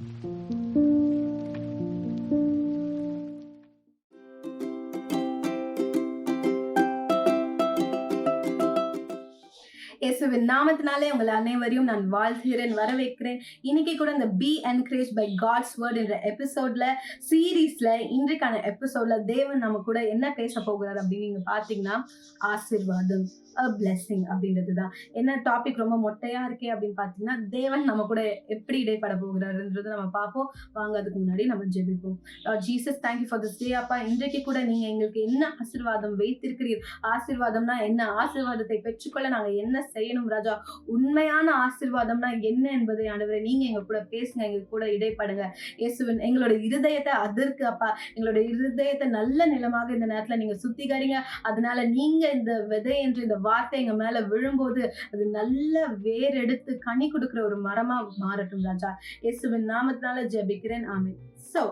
Mm-hmm. இயேசுவின் நாமத்தினாலே உங்கள் அனைவரையும் நான் வாழ்த்துகிறேன் வரவேற்கிறேன். இன்னைக்கு கூட இந்த be encourage by God's word என்ற எபிசோட்ல சீரீஸ்ல இன்றைக்கான எபிசோட்ல தேவன் நம்ம கூட என்ன பேச போகிறார் அப்படின்னு நீங்க பாத்தீங்கன்னா ஆசிர்வாதம் அ பிளெஸிங் அப்படின்றது தான் என்ன டாபிக் ரொம்ப மொட்டையா இருக்கே அப்படின்னு பாத்தீங்கன்னா தேவன் நம்ம கூட எப்படி இடைப்பட போகிறாருன்றது நம்ம பார்ப்போம். வாங்க அதுக்கு முன்னாடி நம்ம ஜெபிப்போம். Jesus thank you for this day அப்பா. இன்றைக்கு கூட நீங்க எங்களுக்கு என்ன ஆசிர்வாதம் வைத்திருக்கிறீர்? ஆசிர்வாதம்னா என்ன? ஆசிர்வாதத்தை பெற்றுக்கொள்ள நாங்க என்ன செய்யணும் ராஜா. உண்மையான ஆசிர்வாதம்னா என்ன என்பதை ஆண்டவரை நீங்க எங்க கூட பேசுங்க எங்க கூட இடைப்படுங்க. இயேசுவின் எங்களோட இருதயத்தை அதற்கு அப்பா. எங்களோட இருதயத்தை நல்ல நிலமாக இந்த நேரத்துல நீங்க சுத்திகரிங்க. அதனால நீங்க இந்த விதை என்று இந்த வார்த்தை எங்க மேல விழும்போது அது நல்ல வேர் எடுத்து கனி கொடுக்கிற ஒரு மரமா மாறட்டும் ராஜா. இயேசுவின் நாமத்தினால ஜெபிக்கிறேன். ஆமென். சோ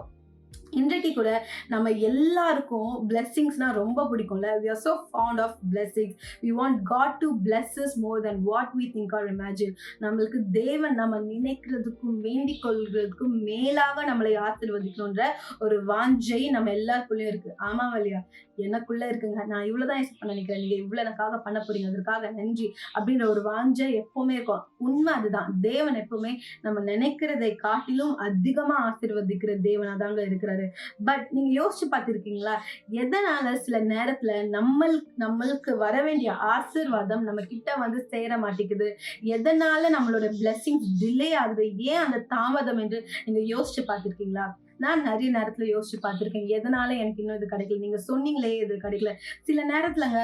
இன்றைக்கு கூட நம்ம எல்லாருக்கும் பிளெஸ்ஸிங்ஸ்னால் ரொம்ப பிடிக்கும்ல. We are so found of blessings we want God to blesses more than what we think or imagine நம்மளுக்கு தேவன் நம்ம நினைக்கிறதுக்கும் வேண்டிக் கொள்கிறதுக்கும் மேலாக நம்மளை ஆசிர்வதிக்கணுன்ற ஒரு வாஞ்சை நம்ம எல்லாருக்குள்ளேயும் இருக்கு. ஆமாம் வழியா எனக்குள்ளே இருக்குங்க. நான் இவ்வளவுதான் எக்ஸ்பெக்ட் நினைக்கிறேன். நீங்கள் இவ்வளோ எனக்காக பண்ண போறீங்க. அதற்காக நன்றி அப்படின்ற ஒரு வாஞ்சை எப்போவுமே இருக்கும். உண்மை அதுதான். தேவன் எப்போவுமே நம்ம நினைக்கிறதை காட்டிலும் அதிகமாக ஆசிர்வதிக்கிற தேவனாக தாங்க இருக்கிறார். பட் நீங்க யோசிச்சு பார்த்திருக்கீங்களா? எதனால சில நேரத்துல நம்ம நம்மளுக்கு வர வேண்டிய ஆசீர்வாதம் நம்ம கிட்ட வந்து சேர மாட்டேங்குது? எதனால நம்மளோட பிளெஸ்ஸிங் டிலே ஆகுது? ஏன் அந்த தாமதம் என்று நீங்க யோசிச்சு பார்த்திருக்கீங்களா? நான் நிறைய நேரத்துல யோசிச்சு பார்த்திருக்கேன். எதனால எனக்கு இன்னும் இது கிடைக்கல? நீங்க சொன்னீங்களே இது கிடைக்கல. சில நேரத்துலங்க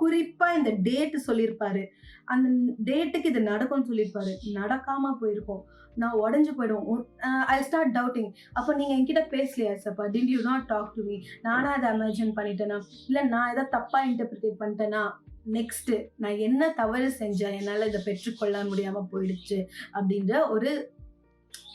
குறிப்பா இந்த டேட்டு சொல்லியிருப்பாரு அந்த டேட்டுக்கு இது நடக்கும்னு சொல்லியிருப்பாரு நடக்காம போயிருக்கோம். நான் உடஞ்சு போயிடும். ஐ ஸ்டார்ட் டவுட்டிங் அப்போ நீங்கள் என்கிட்ட பேசலையா சப்பா? Did you not talk to me நானா அதை இமேஜின் பண்ணிட்டேனா? இல்லை நான் ஏதாவது தப்பாக இன்டர்பிரிட்டேட் பண்ணிட்டேனா? நெக்ஸ்ட்டு நான் என்ன தவறு செஞ்சேன்? என்னால் இதை பெற்றுக்கொள்ள முடியாமல் போயிடுச்சு. அப்படின்ற ஒரு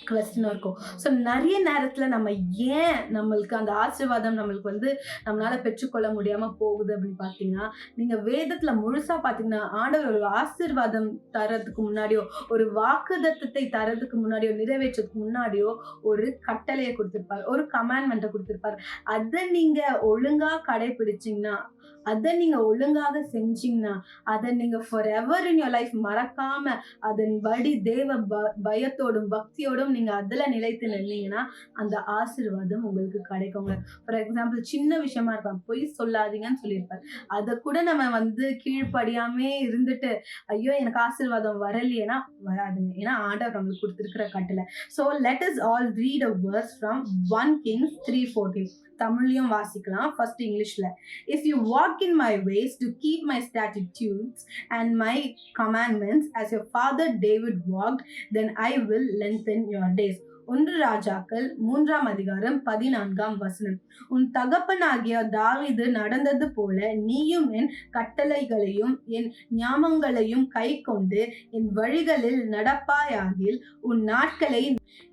கொஸ்டினும் இருக்கும். ஸோ நிறைய நேரத்தில் நம்ம ஏன் நம்மளுக்கு அந்த ஆசீர்வாதம் நம்மளுக்கு வந்து நம்மளால பெற்றுக்கொள்ள முடியாமல் போகுது அப்படின்னு பார்த்தீங்கன்னா நீங்க வேதத்தில் முழுசா பார்த்தீங்கன்னா ஆண்டவர் ஒரு ஆசீர்வாதம் தரதுக்கு முன்னாடியோ ஒரு வாக்குதத்தத்தை தரதுக்கு முன்னாடியோ நிறைவேற்றதுக்கு முன்னாடியோ ஒரு கட்டளையை கொடுத்துருப்பார். ஒரு கமாண்ட்மெண்ட்டை கொடுத்துருப்பார். அதை நீங்க ஒழுங்கா கடைபிடிச்சிங்கன்னா அதை நீங்க ஒழுங்காக செஞ்சீங்கன்னா அதை நீங்கள் forever in your life மறக்காம அதன்படி தேவ ப- பயத்தோடும் பக்தியோடும் நீங்க அதில் நிலைத்து நின்னீங்கன்னா அந்த ஆசீர்வாதம் உங்களுக்கு கிடைக்குங்க ஃபார் எக்ஸாம்பிள் சின்ன விஷயமா இருப்பான். பொய் சொல்லாதீங்கன்னு சொல்லியிருப்பார். அதை கூட நம்ம வந்து கீழ்ப்படியாமே இருந்துட்டு ஐயோ எனக்கு ஆசீர்வாதம் வரலையேனா வராதுங்க. ஏன்னா ஆண்டவர் நம்மளுக்கு கொடுத்துருக்கிற கட்டளை. So let us all read a verse from one Kings three fourteen தமிழ்லையும் வாசிக்கலாம் ஃபர்ஸ்ட் இங்கிலீஷ்ல if you walk in my ways to keep my statutes and my commandments as your father David walked, then I will lengthen your days. ஒன்று ராஜாக்கள் மூன்றாம் அதிகாரம் பதினான்காம் வசனம். உன் தகப்பனாகிய தாவிது நடந்தது போல நீயும் என் கட்டளைகளையும் என் ஞாபகங்களையும் கை கொண்டு என் வழிகளில் நடப்பாயாகில் உன் நாட்களை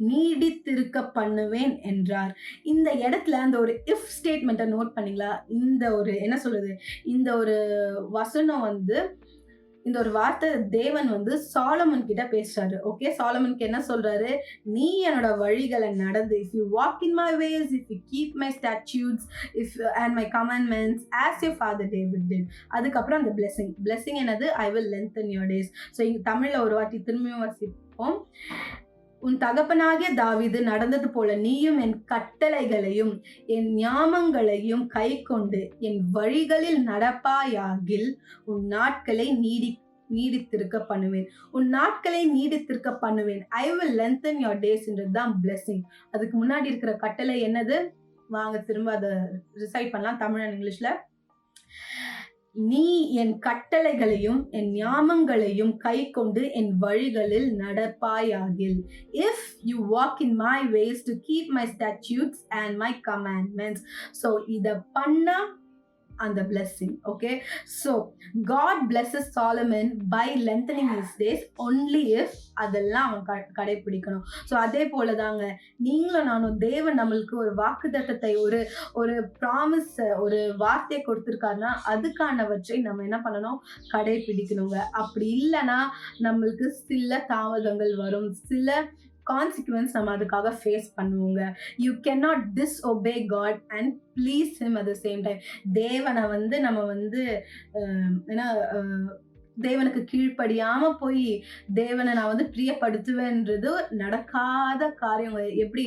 நீடித்திருக்க பண்ணுவேன் என்றார். இந்த இடத்துல அந்த ஒரு இஃப் ஸ்டேட்மெண்ட்டை நோட் பண்ணீங்களா? இந்த ஒரு என்ன சொல்றது? இந்த ஒரு வசனம் வந்து இந்த ஒரு வார்த்தை தேவன் வந்து சாலமன் கிட்ட பேசுறாரு. ஓகே சாலமனுக்கு என்ன சொல்றாரு? நீ என்னோட வழிகளை நடந்து if you walk in my ways if you keep my statutes if and my commandments as you father David did அதுக்கப்புறம் அந்த பிளெஸிங் பிளெஸிங் என்னது? I will lengthen your days so இங்கே தமிழில் ஒரு வாட்டி திரும்பியும் வசிப்போம். உன் தகப்பனாகிய தாவிது நடந்தது போல நீயும் என் கட்டளைகளையும் என் ஞாமங்களையும் கை கொண்டு என் வழிகளில் நடப்பாயாகில் உன் நாட்களை நீடி நீடித்திருக்க பண்ணுவேன். உன் நாட்களை நீடித்திருக்க பண்ணுவேன். ஐ வில் லென்தன் யோர் டேஸ்ன்றது தான் பிளெஸிங் அதுக்கு முன்னாடி இருக்கிற கட்டளை என்னது? வாங்க திரும்ப அதை ரிசைட் பண்ணலாம் தமிழ் அண்ட் இங்கிலீஷில் நீ என் கட்டளைகளையும் என் ஞாபகங்களையும் கை கொண்டு என் வழிகளில் நடப்பாயாகில். If you walk in my ways to keep my statutes and my commandments so இதை பண்ணால் அந்த blessing okay so God blesses Solomon by lengthening his days only if அதெல்லாம் அவன் க- கடைபிடிக்கணும். ஸோ அதே போல தாங்க நீங்களும் நானும் தேவன் நம்மளுக்கு ஒரு வாக்குத்தத்தத்தை ஒரு ஒரு ப்ராமிஸ் ஒரு வார்த்தையை கொடுத்துருக்காருன்னா அதுக்கானவற்றை நம்ம என்ன பண்ணணும்? கடைபிடிக்கணுங்க. அப்படி இல்லைன்னா நம்மளுக்கு சில தாமதங்கள் வரும். சில கான்சிக்வன்ஸ் நம்ம அதுக்காக ஃபேஸ் பண்ணுவோங்க. You can not disobey God and please him at the same time தேவனை வந்து நம்ம வந்து ஏன்னா என்ன தேவனுக்கு கீழ்ப்படியாம போய் தேவனை நான் வந்து பிரியப்படுத்துவேன்றது நடக்காத காரியம் எப்படி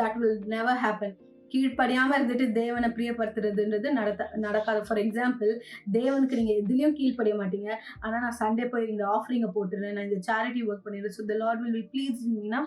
தட் வில் நெவர் ஹேப்பன் கீழ்ப்படியாமல் இருந்துட்டு தேவனை பிரியப்படுத்துறதுன்றது நடத்த நடக்காது. ஃபார் எக்ஸாம்பிள் தேவனுக்கு நீங்கள் எதுலேயும் கீழ்ப்படிய மாட்டீங்க. ஆனால் நான் சண்டே போய் இந்த ஆஃபரிங்கை போட்டுறேன். நான் இந்த சேரிட்டி ஒர்க் பண்ணிடுறேன். So the Lord will be ப்ளீஸ்னா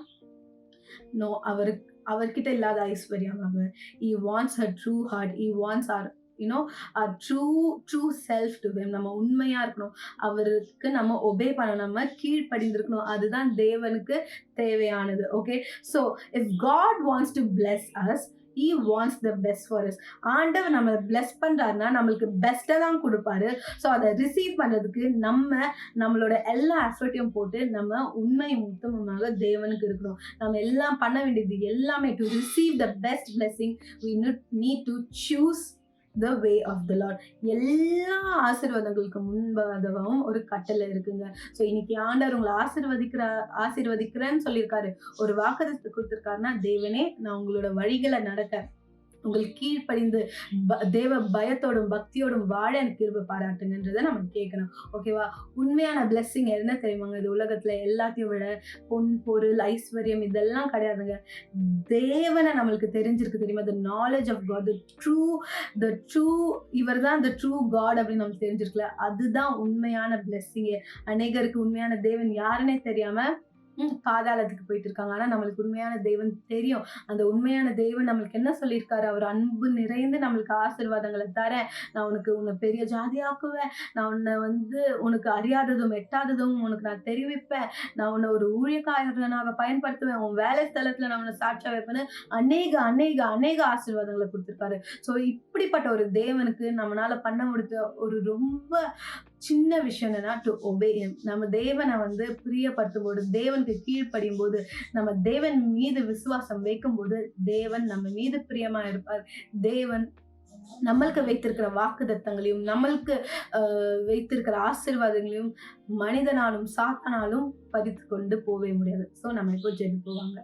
no அவருக்கு அவர்கிட்ட இல்லாத ஐஸ்வர்யம் அவர் he wants her true heart he wants our you know our true true self to him நம்ம உண்மையாக இருக்கணும். அவருக்கு நம்ம ஒபே பண்ணணும். நம்ம கீழ்ப்படிந்திருக்கணும். அதுதான் தேவனுக்கு தேவையானது. Okay so if God wants to bless us he wants the best for us ஆண்டவர் நம்ம பிளஸ் பண்ணுறாருன்னா நம்மளுக்கு பெஸ்ட்டை தான் கொடுப்பாரு. ஸோ அதை ரிசீவ் பண்ணுறதுக்கு நம்ம நம்மளோட எல்லா எஃபர்ட்டையும் போட்டு நம்ம உண்மை உத்தமமாக தேவனுக்கு இருக்கணும் நம்ம எல்லாம் பண்ண வேண்டியது எல்லாமே to receive the best blessing we need to choose the way of the Lord எல்லா ஆசீர்வாதங்களுக்கு முன்பாகவும் ஒரு கட்டளை இருக்குங்க. ஸோ இன்னைக்கு ஆண்டவர் உங்களை ஆசீர்வதிக்கிற ஆசிர்வதிக்கிறேன்னு சொல்லியிருக்காரு. ஒரு வாக்குதத்தை கொடுத்துருக்காருன்னா தேவனே நான் உங்களோட வழிகளை நடக்க உங்களுக்கு கீழ்ப்படிந்து ப- தேவ பயத்தோடும் பக்தியோடும் வாழ எனக்கு திரும்ப பாராட்டுங்கன்றதை நம்ம கேட்கணும். ஓகேவா உண்மையான பிளெஸ்ஸிங் என்ன தெரியுமாங்க? இது உலகத்துல எல்லாத்தையும் விட பொன் பொருள் ஐஸ்வர்யம் இதெல்லாம் கிடையாதுங்க. தேவனை நம்மளுக்கு தெரிஞ்சிருக்கு தெரியுமா? The knowledge of God the true the true இவர் தான் த ட்ரூ காட் அப்படின்னு நம்ம தெரிஞ்சிருக்கல. அதுதான் உண்மையான பிளெஸ்ஸிங்கே அநேகருக்கு உண்மையான தேவன் யாருன்னே தெரியாமல் பாதாளத்துக்கு போயிட்டு இருக்காங்க ஆனா நம்மளுக்கு உண்மையான தெய்வம் தெரியும். அந்த உண்மையான தெய்வம் நம்மளுக்கு என்ன சொல்லியிருக்காரு? அவர் அன்பு நிறைந்து நம்மளுக்கு ஆசீர்வாதங்களை தரேன் நான் உனக்கு உன்னை பெரிய ஜாதியாக்குவேன். நான் உன்னை வந்து உனக்கு அறியாததும் எட்டாததும் உனக்கு நான் தெரிவிப்பேன். நான் உன்னை ஒரு ஊழியக்காரனாக பயன்படுத்துவேன். உன் வேலை ஸ்தலத்துல நான் உன்னை சாட்சியா வைப்பேன்னு அநேக அநேக அநேக ஆசீர்வாதங்களை கொடுத்துருக்காரு ஸோ இப்படிப்பட்ட ஒரு தேவனுக்கு நம்மளால பண்ண முடிஞ்ச ஒரு ரொம்ப சின்ன விஷயம் என்னன்னா டு ஒபே நம்ம தேவனை வந்து பிரியப்படுத்தும் போது தேவனுக்கு கீழ்ப்படியும் போது நம்ம தேவன் மீது விசுவாசம் வைக்கும் போது தேவன் நம்ம மீது பிரியமா இருப்பார். தேவன் நம்மளுக்கு வைத்திருக்கிற வாக்குதத்தங்களையும் நம்மளுக்கு வைத்திருக்கிற ஆசீர்வாதங்களையும் மனிதனாலும் சாத்தானாலும் பறித்து கொண்டு போகவே முடியாது. ஸோ நம்ம இப்போ ஜெபிப்புவாங்க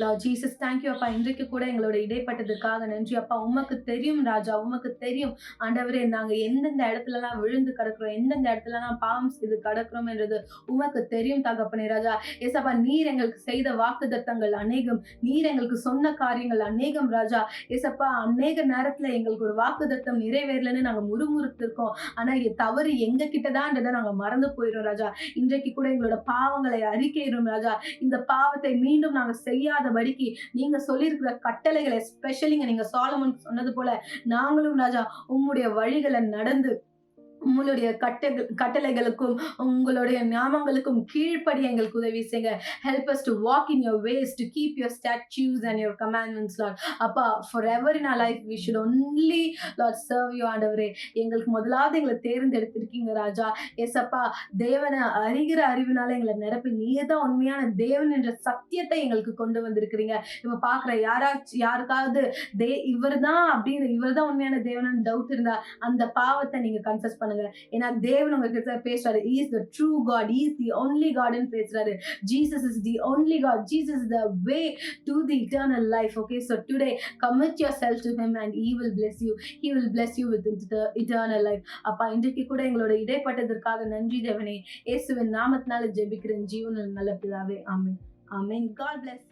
லார்ட் ஜீசஸ் தேங்க்யூ அப்பா. இன்றைக்கு கூட எங்களோட இடைப்பட்டதுக்காக நன்றி அப்பா. உமக்கு தெரியும் ராஜா உமக்கு தெரியும். ஆண்டவரே நாங்கள் எந்தெந்த இடத்துலலாம் விழுந்து கிடக்குறோம் எந்தெந்த இடத்துலலாம் பாவம் செய்து கிடக்குறோம் என்றது உமக்கு தெரியும் தகப்பனே ராஜா. ஏசப்பா நீர் எங்களுக்கு செய்த வாக்குதத்தங்கள் அநேகம் நீர் எங்களுக்கு சொன்ன காரியங்கள் அநேகம் ராஜா. ஏசப்பா அநேக நேரத்துல எங்களுக்கு ஒரு வாக்குதத்தம் நிறைவேறலன்னு நாங்க முறுமுறுத்திருக்கோம். ஆனா தவறு எங்க கிட்டதான்றதை நாங்க மறந்து போயிடும் ராஜா. இன்றைக்கு கூட எங்களோட பாவங்களை அறிக்கையிடும் ராஜா. இந்த பாவத்தை மீண்டும் நாங்க செய்யாதபடிக்கு நீங்க சொல்லியிருக்கிற கட்டளைகளை ஸ்பெஷலிங்க நீங்க சாலமன் சொன்னது போல நாங்களும் ராஜா உம்முடைய வழிகளை நடந்து உங்களுடைய கட்டளை கட்டளைகளுக்கும் உங்களுடைய ஞாபகங்களுக்கும் கீழ்ப்படி எங்களுக்கு உதவி செய்யுங்க. Help us to walk in your ways to keep your statutes and your commandments Lord அப்பா forever in a life we should only Lord serve you ஆண்டவரே. எங்களுக்கு முதலாவது எங்களை தேர்ந்தெடுத்திருக்கீங்க ராஜா. எஸ் அப்பா தேவனை அறிகிற அறிவினால எங்களை நிரப்பி நீயே தான் உண்மையான தேவன் என்ற சத்தியத்தை எங்களுக்கு கொண்டு வந்திருக்கிறீங்க. இப்போ பாக்குற யாராச்சும் யாருக்காவது தே இவர் தான் அப்படின்னு இவர் தான் உண்மையான தேவனான்னு டவுட் இருந்தா அந்த பாவத்தை நீங்க கன்ஃபஸ் பண்ணுங்க. ஏன்னா தேவன் உங்ககிட்ட பேசுறாரு. Is the true God is the only காட்னு பேசுறாரு. Jesus is the only God Jesus is the way to the eternal life okay so today commit yourself to him and he will bless you he will bless you with eternal life அப்பா இன்றைக்கு கூட எங்களோட இடைப்பட்டதற்காக நன்றி தேவனே. இயேசுவின் நாமத்தினால ஜெபிக்கிறேன். ஜீவனில் நல்ல பிதாவே. ஆமேன். ஆமேன். God plus